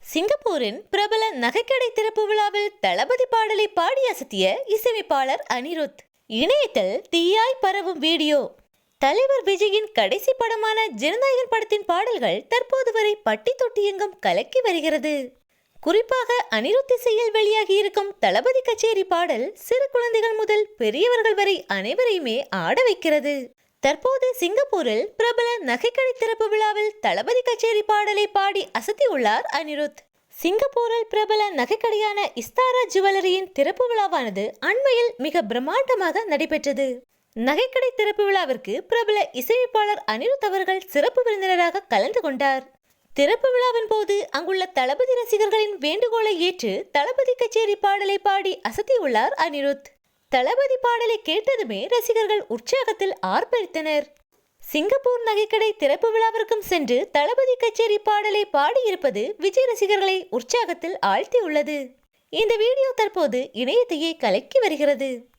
சிங்கப்பூரின் பிரபல நகைக்கடை திறப்பு விழாவில் தளபதி பாடலை பாடி அசத்திய இசையமைப்பாளர் அனிருத். இணையத்தில் தீயாய் பரவும் வீடியோ. தலைவர் விஜயின் கடைசி படமான ஜனநாயகன் படத்தின் பாடல்கள் தற்போது வரை பட்டி தொட்டி எங்கும் கலக்கி வருகிறது. குறிப்பாக அனிருத் இசையில் வெளியாகி இருக்கும் தளபதி கச்சேரி பாடல் சிறு குழந்தைகள் முதல் பெரியவர்கள் வரை அனைவரையுமே ஆட வைக்கிறது. தற்போது சிங்கப்பூரில் பிரபல நகைக்கடை திறப்பு விழாவில் தளபதி கச்சேரி பாடலை பாடி அசத்தியுள்ளார் அனிருத். சிங்கப்பூரில் பிரபல நகைக்கடையான இஸ்தாரா ஜுவல்லரியின் திறப்பு விழாவானது அண்மையில் மிக பிரம்மாண்டமாக நடைபெற்றது. நகைக்கடை திறப்பு விழாவிற்கு பிரபல இசையமைப்பாளர் அனிருத் அவர்கள் சிறப்பு விருந்தினராக கலந்து கொண்டார். திறப்பு விழாவின் போது அங்குள்ள தளபதி ரசிகர்களின் வேண்டுகோளை ஏற்று தளபதி கச்சேரி பாடலை பாடி அசத்தியுள்ளார் அனிருத். தளபதி பாடலை கேட்டதுமே ரசிகர்கள் உற்சாகத்தில் ஆர்ப்பரித்தனர். சிங்கப்பூர் நகைக்கடை திறப்பு விழாவிற்கும் சென்று தளபதி கச்சேரி பாடலை பாடியிருப்பது விஜய் ரசிகர்களை உற்சாகத்தில் ஆழ்த்தியுள்ளது. இந்த வீடியோ தற்போது இணையத்தையே கலக்கி வருகிறது.